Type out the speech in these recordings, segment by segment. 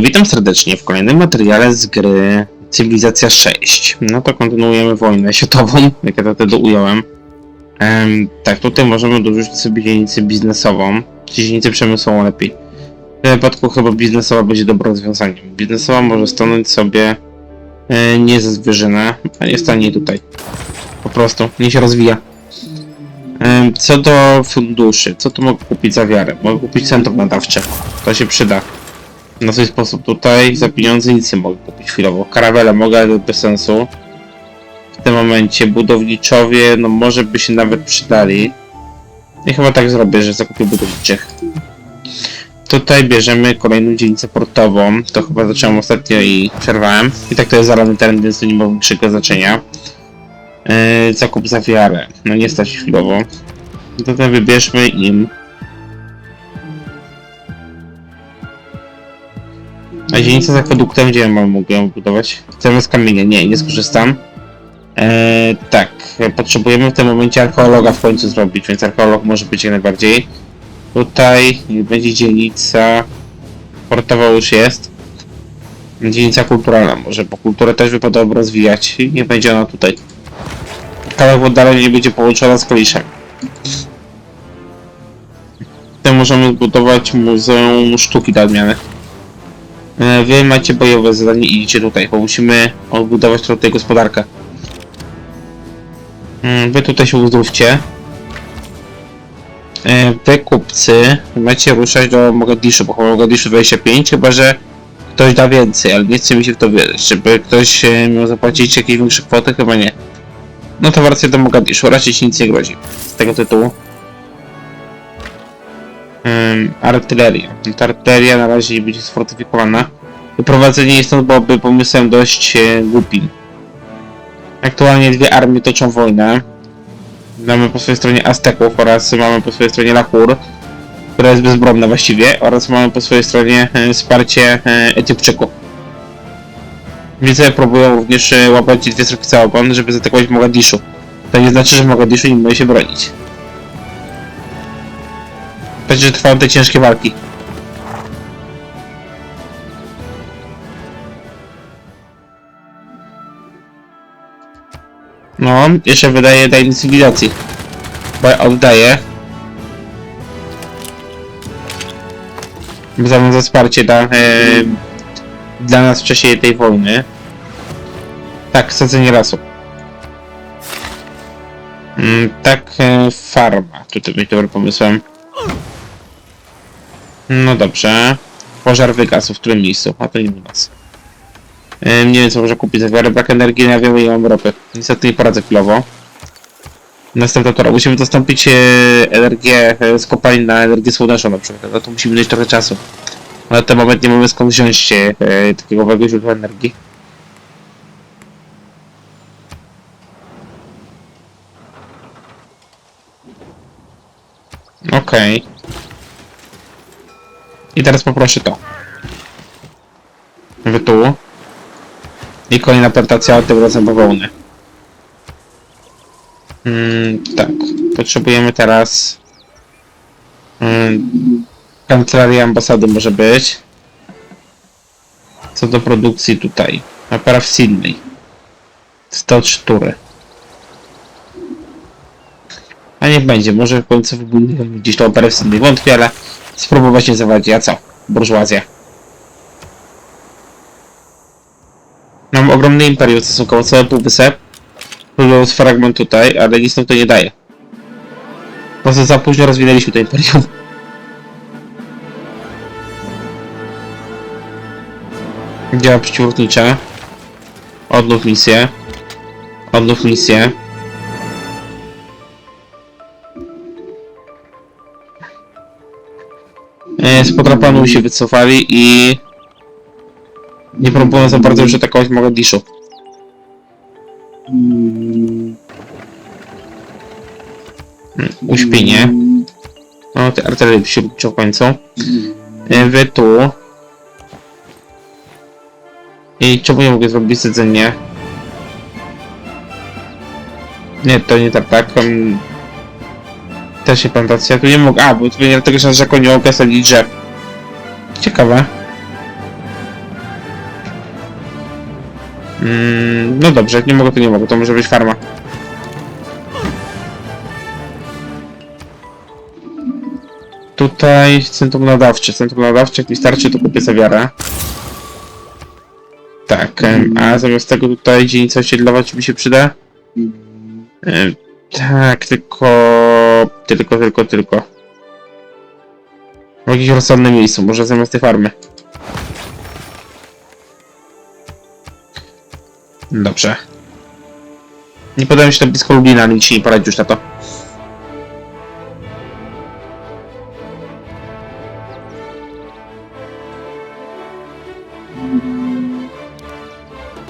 Witam serdecznie w kolejnym materiale z gry Cywilizacja 6. No to kontynuujemy wojnę światową, jak ja to ująłem. Em, tak, tutaj możemy dorzucić sobie dzielnicę biznesową, dzielnicę przemysłową lepiej. W tym wypadku chyba biznesowa będzie dobrym rozwiązaniem. Biznesowa może stanąć sobie e, nie ze zwierzynę, a nie stanie tutaj. Po prostu, nie się rozwija. Em, Co do funduszy, co tu mogę kupić za wiarę? Mogę kupić centrum nadawcze, to się przyda na swój sposób tutaj za pieniądze nic nie mogę kupić chwilowo. Karawele mogę, ale bez sensu. W tym momencie budowniczowie, no może by się nawet przydali. I chyba tak zrobię, że zakupię budowniczych. Tutaj bierzemy kolejną dzielnicę portową. To chyba zacząłem ostatnio i przerwałem. I tak to jest zalany teren, więc to nie ma większego znaczenia. Yy, zakup za wiarę. No nie stać chwilowo. Tutaj wybierzmy im A dzielnica z akweduktem, gdzie ja mam, mogę ją budować? Chcemy z kamienia, nie, nie skorzystam. Eee, tak, potrzebujemy w tym momencie archeologa w końcu zrobić, więc archeolog może być jak najbardziej. Tutaj będzie dzielnica portowa już jest. Dzielnica kulturalna może, bo kulturę też wypadałoby rozwijać i nie będzie ona tutaj. Kawałek oddalenia nie będzie połączona z Koliszem. Tutaj możemy zbudować Muzeum Sztuki dla odmiany. E, Wy macie bojowe zadanie i idziecie tutaj, bo musimy odbudować tutaj gospodarkę. Mm, Wy tutaj się uzdrówcie. E, Wy kupcy macie ruszać do Mogadiszu, bo chyba Mogadiszu 25, chyba że ktoś da więcej, ale nie chce mi się w to wierzyć. Żeby ktoś e, miał zapłacić jakieś większe kwoty, chyba nie. No to wracaj do Mogadiszu, raczej ci nic nie grozi. Z tego tytułu. Ym, artyleria. No to artyleria na razie nie będzie sfortyfikowana. Wyprowadzenie jej stąd byłoby pomysłem dość e, głupim. Aktualnie dwie armie toczą wojnę. Mamy po swojej stronie Azteków oraz mamy po swojej stronie Lahur, która jest bezbronna właściwie, oraz mamy po swojej stronie e, wsparcie e, Etiopczyków. Widzę, próbują również e, łapać dwie strefy ogon, żeby zaatakować Mogadiszu. To nie znaczy, że Mogadiszu nie może się bronić. Będzie trwały te ciężkie walki. No, jeszcze wydaje tajnej cywilizacji. Bo oddaję. Za wsparcie dla, e, dla nas w czasie tej wojny. Tak, sadzenie lasu. Mm, tak, e, farma. Tutaj być dobrym pomysłem. No dobrze. Pożar wygasł w którym miejscu? A to nie u nas. Ym, nie wiem co może kupić za wiarę, brak energii, wiem ile mam ropy. Niestety nie poradzę chwilowo. Następna tora. Musimy dostąpić e, energię e, z kopalin na energię słoneczną na przykład. No to musimy mieć trochę czasu. Na ten moment nie mamy skąd wziąć e, takiego nowego źródła energii. Okej. I teraz poproszę to. Wy tu. I kolejna plantacja, tym razem bawełny. Mm, tak. Potrzebujemy teraz... Mm, kancelarii ambasady może być. Co do produkcji tutaj. Opera w Sydney. 103 tury. A niech będzie, może w końcu gdzieś tą operę w Sydney. Wątpię, ale spróbować nie zawadzi. A co? Burżuazja. Mam ogromne imperium, stosunkowo cały półwysep. Plus fragment tutaj, ale nic nam to nie daje. Po prostu za późno rozwinęliśmy to imperium. Działa przeciwlotnicze. Odnów misję. Odnów misję. Z podrapanu się wycofali i nie próbują za bardzo już atakować Mogadiszu. Mm, Uśpienie. No, te artylerie się końcą. E, Wy tu. I czemu nie mogę zrobić sadzenie? Nie, to nie tak, tak. Też się plantacja. Tu nie mogę. A, bo tu nie dlatego, że rzeką nie mogę sadzić drzew. Ciekawe. Mm, no dobrze, nie mogę, to nie mogę, to może być farma. Tutaj centrum nadawcze. Centrum nadawcze, jak mi starczy, to kupię sobie wiarę. Tak, a zamiast tego tutaj dzielnica osiedlowa ci mi się przyda? Tak, tylko... Tylko, tylko, tylko. W jakimś rozsądnym miejscu, może zamiast tej farmy. Dobrze. Nie podałem się to blisko Lublina, nic się nie poradzi już na to.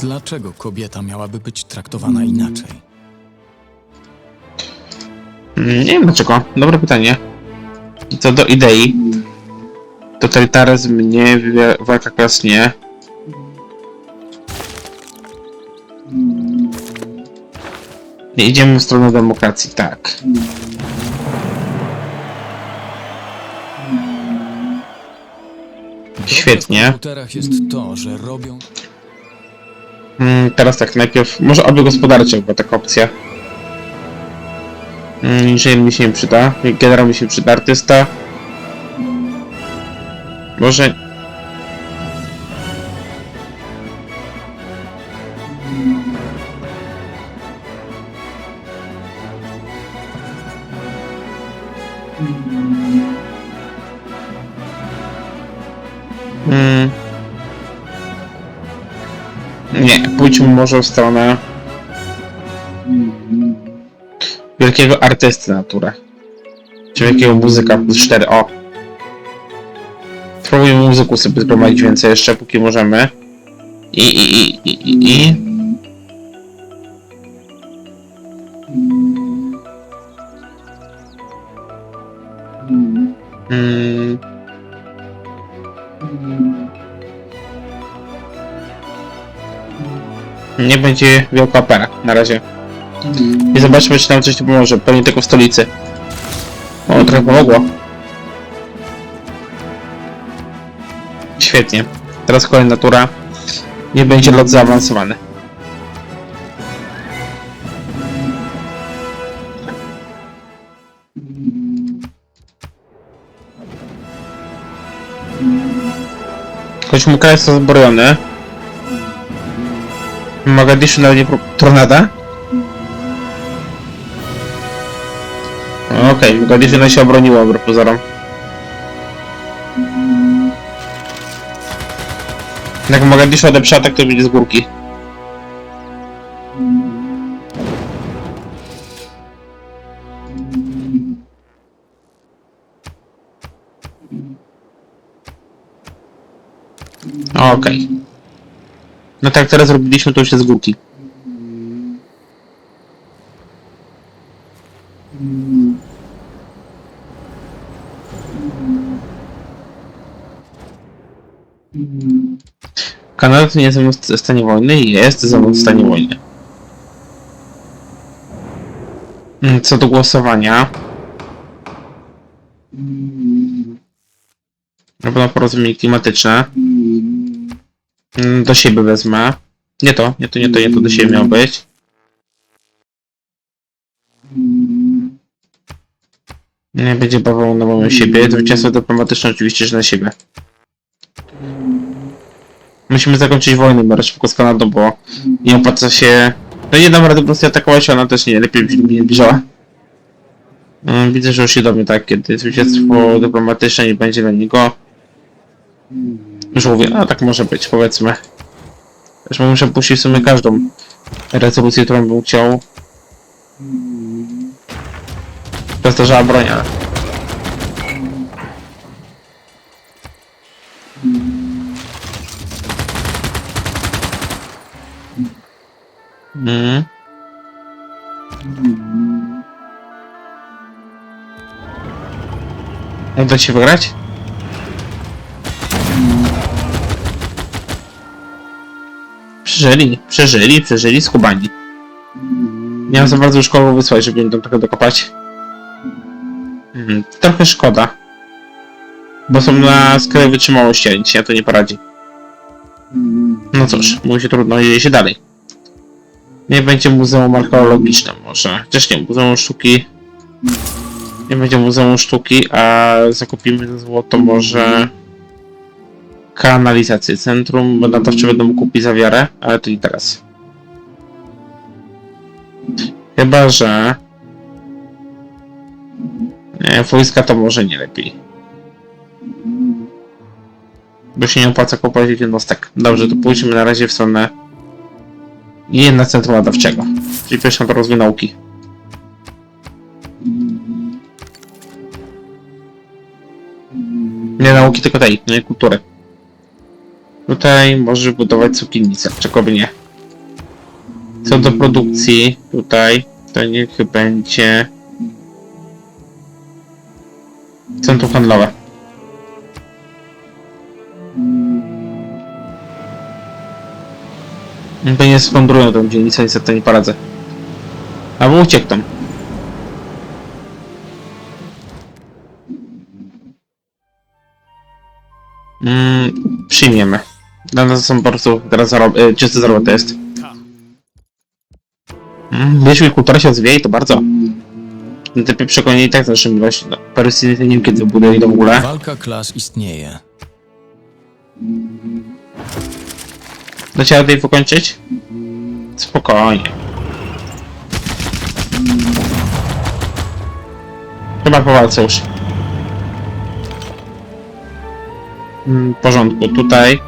Dlaczego kobieta miałaby być traktowana inaczej? Mm, Nie wiem dlaczego. Dobre pytanie. Co do idei. Totalitaryzm nie, walka klas nie. Nie idziemy w stronę demokracji, tak. Świetnie. Mm, teraz tak, najpierw może oby gospodarcze, bo taka opcja. Mm, Inżynier mi się nie przyda, generał mi się przyda, artysta. Może... Mm. Nie, pójdźmy może w stronę wielkiego artysty. Czy wielkiego muzyka plus 4, o. Spróbujmy muzyku sobie zgromadzić więcej jeszcze, póki możemy. I, i, i, i, i, i. Mm. Nie będzie wielka opera na razie. I zobaczmy, czy nam coś tu pomoże. Pewnie tylko w stolicy. O, trochę pomogło. Świetnie. Teraz kolejna tura. Nie będzie lot zaawansowany. Choć Muka jest zbrojony. Mogadiszu nawet nie Tornada? No, Okej, okay, nawet się obroniło, wbrew pozorom. Jak Mogadiszu odeprzała, tak to będzie z górki. Okej. No tak, teraz robiliśmy to już z górki. Kanada to nie jest mną w stanie wojny, jest ze mną w stanie wojny. Mm, Co do głosowania. Na pewno porozumienie klimatyczne. Mm, Do siebie wezmę. Nie to, nie to, nie to, nie to do siebie miało być. Nie będzie bawał na moją siebie. Zwycięstwo dyplomatyczne oczywiście, że na siebie. Musimy zakończyć wojnę bardzo szybko z Kanadą, bo nie opłaca się... No nie dam rady po prostu atakować, ona też nie, lepiej mnie zbliżała. Mm, Widzę, że już się do mnie tak, kiedy zwycięstwo dyplomatyczne nie będzie dla niego. Już mówię, a tak może być, powiedzmy. Zresztą muszę puścić w sumie każdą rezolucję, którą bym chciał. Zestarzała broń, ale... Mhm. Uda się wygrać? Przeżyli, przeżyli, przeżyli skubani. Nie mam za bardzo już kogo wysłać, żeby im tam trochę dokopać. Mhm, trochę szkoda. Bo są na skalę wytrzymałości, a nic się na to nie poradzi. No cóż, mówi się trudno, jedzie się dalej. Nie będzie muzeum archeologiczne może. Chociaż nie, muzeum sztuki. Nie będzie muzeum sztuki, a zakupimy za złoto może kanalizację centrum, bo nadawczy będą kupić za wiarę, ale to i teraz. Chyba, że nie, wojska to może nie lepiej. Bo się nie opłaca kupować jednostek. Dobrze, to pójdźmy na razie w stronę i na centrum badawczego. Czyli pierwszy na rozwój nauki. Nie nauki, tylko tej, nie kultury. Tutaj możesz budować cukiernicę, czego by nie. Co do produkcji, tutaj to niech będzie centrum handlowe. Pewnie splądrują tę dzielnicę, niestety nie poradzę. Albo uciekną. Mm, przyjmiemy. Dla nas są po prostu teraz zarob- y, czysty zarobek jest. Mm, kultura się rozwija to bardzo. No Te przekonanie i tak z naszym właśnie no, Persyny nie wiem kiedy wybudowali to w ogóle. Walka klas istnieje. Do ciebie tutaj pokończyć? Spokojnie. Chyba po walce już. Mm, W porządku, tutaj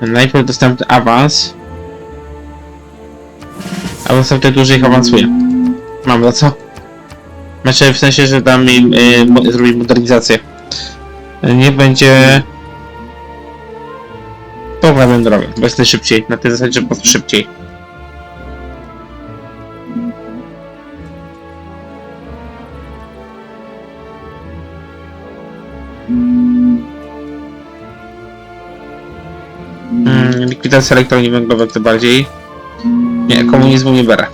najpierw dostępny awans. A następnie dłużej ich awansuje. Mam za co? Znaczy w sensie, że dam im y, zrobić modernizację. Nie będzie Poprawiam drogę, bo jest najszybciej. Na tej zasadzie, że po prostu szybciej. Mm, likwidacja elektrowni węglowych to bardziej. Nie, komunizmu nie biorę.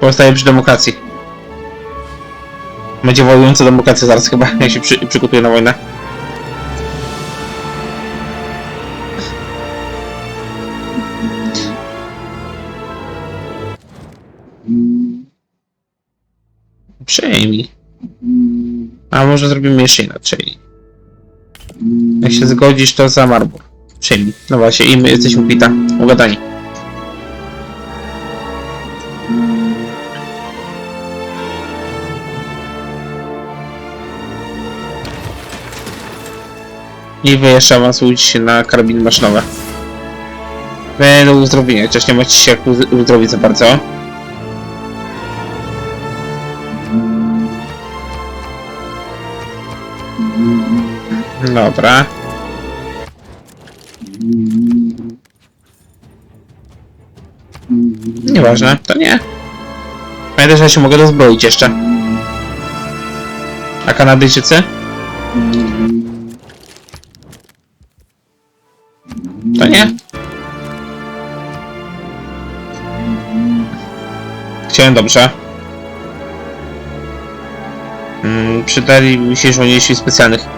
Pozostaje przy demokracji. Będzie wojująca demokracja zaraz chyba, jak się przy, przygotuje na wojnę. Przejmij. A może zrobimy jeszcze inaczej. Jak się zgodzisz, to za marbur. Przejmij. No właśnie, i my jesteśmy kwita. Ugadani. I wy jeszcze awansujcie na karabiny maszynowe. Do uzdrowienia, chociaż nie macie się jak uz- uzdrowić za bardzo. Dobra. Nieważne, to nie. Pamiętaj, że ja się mogę dozbroić jeszcze. A Kanadyjczycy? To nie. Chciałem dobrze. Mm, przydali mi się żołnierzy sił specjalnych.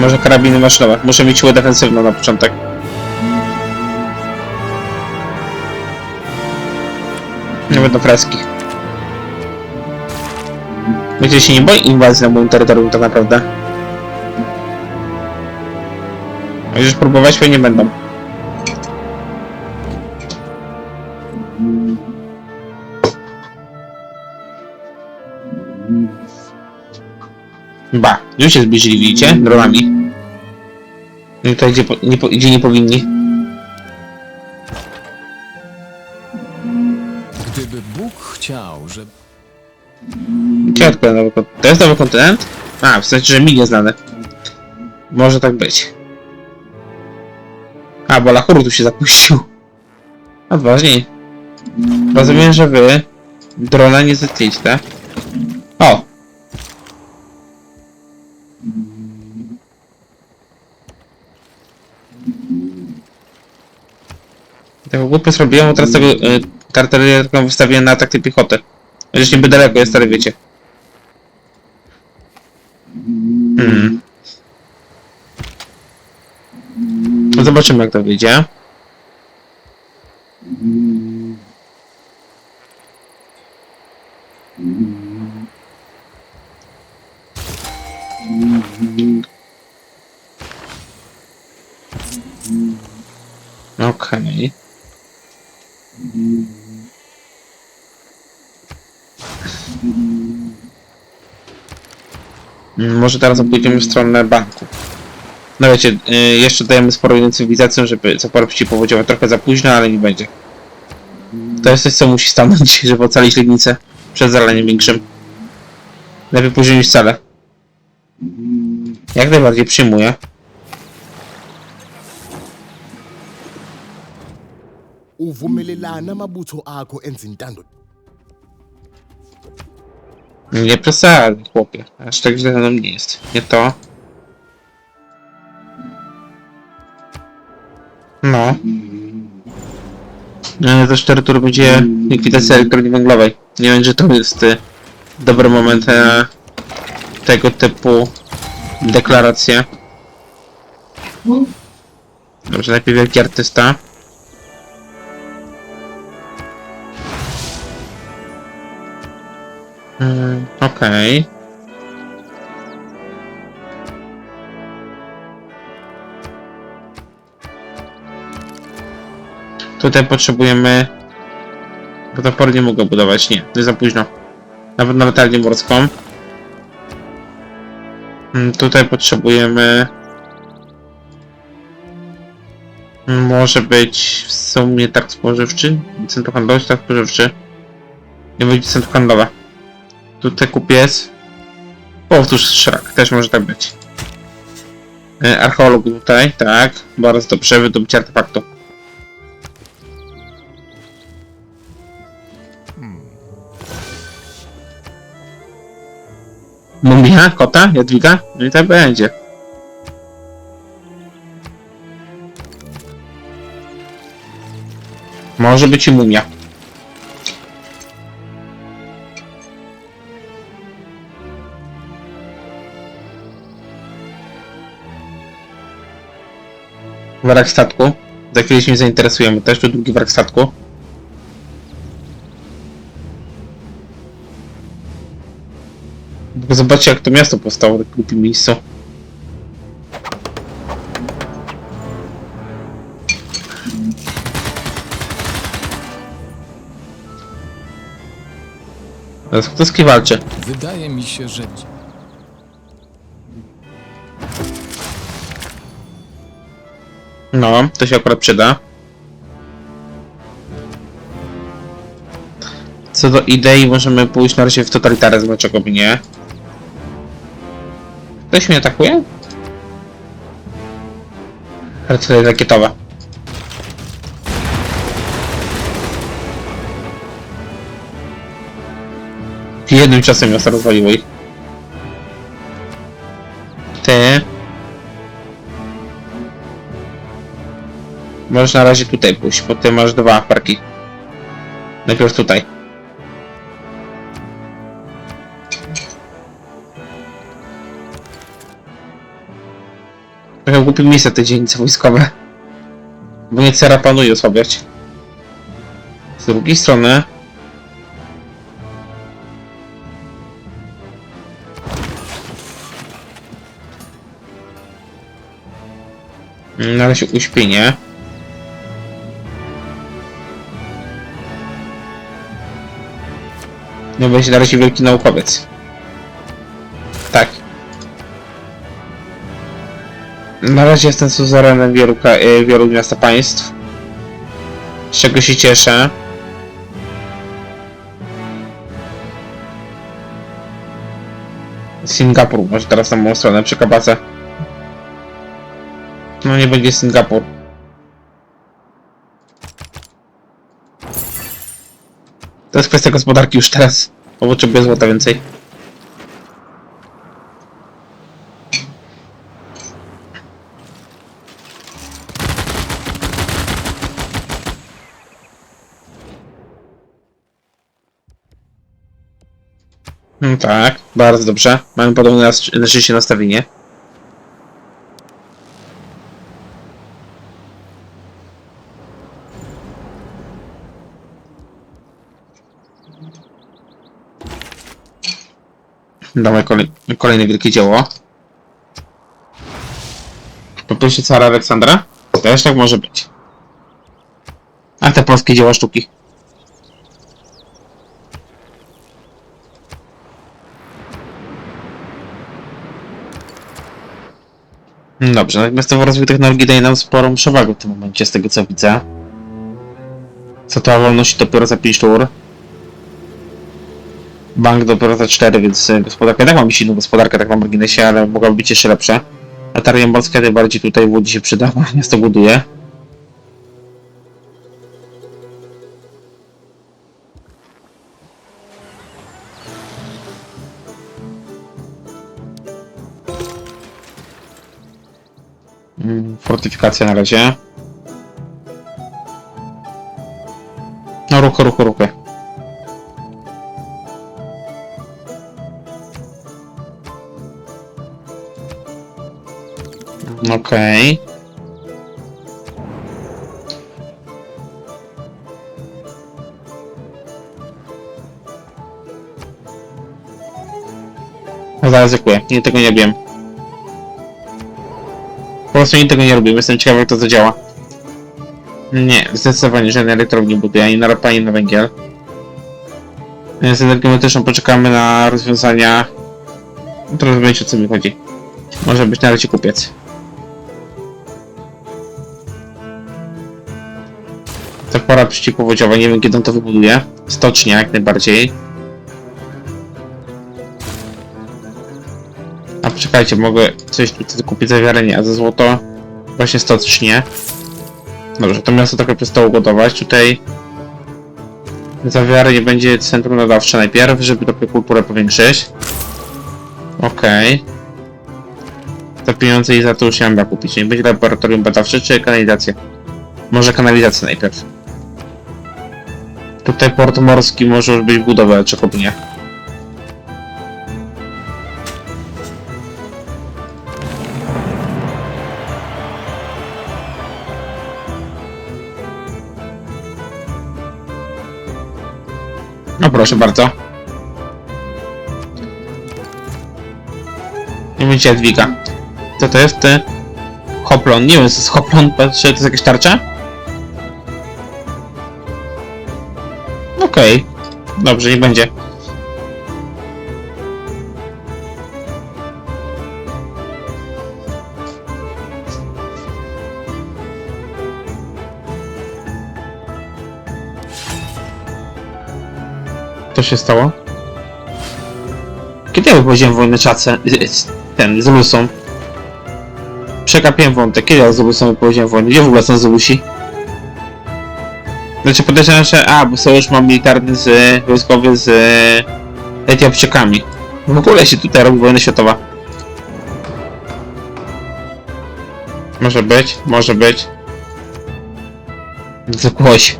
Może karabiny maszynowe. Muszę mieć siłę defensywną na początek. Nie będą freski. Wiecie, się nie boi inwazji na moim terytorium tak naprawdę. Możesz próbować, pewnie będą. Ba, już się zbliżyli, widzicie? Dronami. I Tutaj, gdzie, po, nie, po, gdzie nie powinni. Gdyby Bóg chciał, że Gdzie odkryłem nowy kontynent? To jest nowy kontynent? A, w sensie, że mi nieznany. Może tak być. A, bo Lahuru tu się zapuścił. Odważniej. Rozumiem, że wy drona nie zetniecie, tak? O! Tak, tego głupio zrobiłem, teraz tego y, artylerię taką wystawiłem na atak tej piechoty. Chociaż niby daleko jest, ale wiecie. Hmm. No zobaczymy jak to wyjdzie. Może teraz pójdziemy w stronę banku. No wiecie, y, jeszcze dajemy sporo innym cywilizacjom, żeby zaporować się powodziowe trochę za późno, ale nie będzie. To jest coś, co musi stanąć, żeby ocalić Legnicę przed zaleniem większym. Lepiej później niż wcale. Jak najbardziej przyjmuję. uvumelelana amabutho akho enza Nie przesadzaj, chłopie. Aż tak źle nam nie jest. Nie to. No. No, Za 4 tury będzie likwidacja elektrowni węglowej. Nie wiem, czy to jest y, dobry moment na tego typu deklaracje. Dobrze, najpierw wielki artysta. Mm, Okej. Tutaj potrzebujemy... Bo topory nie mogę budować, nie, to jest za późno. Nawet na latarnię morską. Mm, Tutaj potrzebujemy... Może być w sumie tak spożywczy? Centrum handlowy, tak spożywczy. Nie będzie centrum handlowe. Tutaj kupiec. Powtórz szrak, też może tak być. E, Archeolog tutaj, tak. Bardzo dobrze, wydobycie artefaktu. Mumia, kota, Jadwiga? No i tak będzie. Może być i mumia. Wrak statku. Za chwilę się zainteresujemy też, tu drugi wrak statku. Zobaczcie jak to miasto powstało w tak głupim miejscu. Teraz kto z kim walczy? Wydaje mi się, że No, to się akurat przyda. Co do idei, możemy pójść na razie w totalitaryzm, dlaczego by nie? Ktoś mnie atakuje? Artyleria rakietowa. Jednym czasem miasto rozwaliło ich. Możesz na razie tutaj pójść, ty masz dwa parki. Najpierw tutaj. Trochę głupie miejsce te dzielnice wojskowe. Bo nie cera planuje osłabiać. Z drugiej strony... Na razie uśpienie. No będzie na razie wielki naukowiec. Tak. Na razie jestem suzerenem wielu, e, wielu miasta państw. Z czego się cieszę. Singapur, może teraz na moją stronę przekabacę. No nie będzie Singapur. Jest kwestia gospodarki już teraz. Bo potrzebuję złota więcej. No tak, bardzo dobrze. Mamy podobne na życie nastawienie. Dawaj kolej, kolejne wielkie dzieło. Poproszę cara Aleksandra? Też tak może być. A te polskie dzieła sztuki. Dobrze, natomiast ten rozwój technologii daje nam sporą przewagę w tym momencie, z tego co widzę. Co to wolności dopiero za 5 tur. Bank dopiero za 4, więc e, gospodarka, tak mam silną gospodarkę, tak na marginesie, ale mogłaby być jeszcze lepsza. Latarnia morskie najbardziej tutaj w Łodzi się przyda, miasto buduje. Mm, Fortyfikacja na razie. No ruchy, ruchy, ruchy. Okej. No Zaryzykuję, nie tego nie wiem. Po prostu nic tego nie robię, jestem ciekawy jak to zadziała. Nie, zdecydowanie żadnej elektrowni nie buduję, ani na ropę, ani na węgiel. Z energią elektryczną poczekamy na rozwiązania... Teraz będzie o co mi chodzi. Może być na razie kupiec. Zapora przeciwpowodziowa, nie wiem kiedy on to wybuduje. Stocznia jak najbardziej. A poczekajcie, mogę coś tu kupić za nie, a za złoto właśnie stocznie. Dobrze, to miasto trochę przestało gotować. Tutaj za wiarę nie będzie centrum nadawcze najpierw, żeby trochę kulturę powiększyć. Okej. Za pieniądze i za to już się da kupić. Nie będzie laboratorium badawcze czy kanalizacja? Może kanalizacja najpierw. Tutaj port morski może już być czego by nie. No proszę bardzo. Nie będzie Jadwiga. Co to jest? Hoplon. Nie wiem, co jest Hoplon. Patrzę, to jest jakaś tarcza? Okej. Dobrze, nie będzie. Co się stało? Kiedy ja wypowiedziałem wojnę czacę? Ten, z Lusą. Przekapiłem wątek. Kiedy ja z Lusą wypowiedziałem wojnę? Gdzie w ogóle są? Znaczy podejrzewam, że a, bo sojusz mam militarny z wojskowy z Etiopczykami. W ogóle się tutaj robi wojna światowa. Może być, może być. Zgłoś.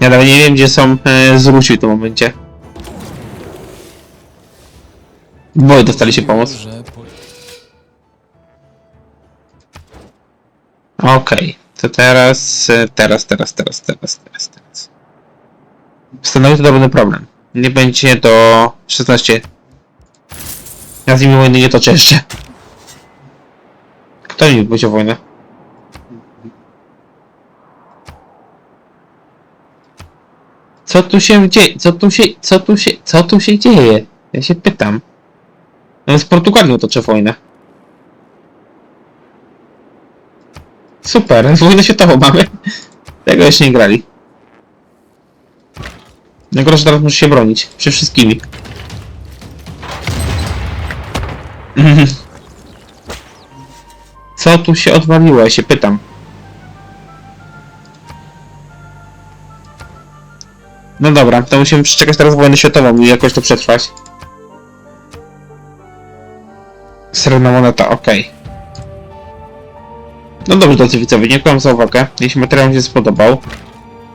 Ja nawet nie wiem, gdzie są e, Zrusi w tym momencie. Boję dostali się pomoc. Że po... To teraz, teraz, teraz, teraz, teraz, teraz, teraz. Stanowi to drobny problem. Nie będzie do 16. Ja z nimi wojny nie toczę jeszcze. Kto mi powiedział wojnę? Co tu się dzieje? Co tu się, co tu się, co tu się dzieje? Ja się pytam. No z Portugalią toczę wojnę. Super, wojnę światową mamy. Tego jeszcze nie grali. Najgorsze teraz muszę się bronić. Przed wszystkimi. Co tu się odwaliło? Ja się pytam. No dobra, to musimy przeczekać teraz wojnę światową i jakoś to przetrwać. Srebrna moneta, okej. No dobrze, drodzy widzowie, dziękuję za uwagę. Jeśli materiał się spodobał,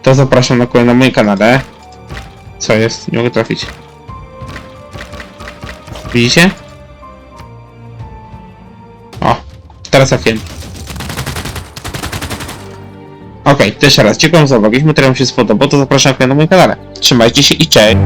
to zapraszam na kolejny na moim kanale. Co jest? Nie mogę trafić. Widzicie? O, teraz trafiłem. Okej, to jeszcze raz, dziękuję za uwagę. Jeśli materiał się spodobał, to zapraszam na mój kanale. Trzymajcie się i cześć!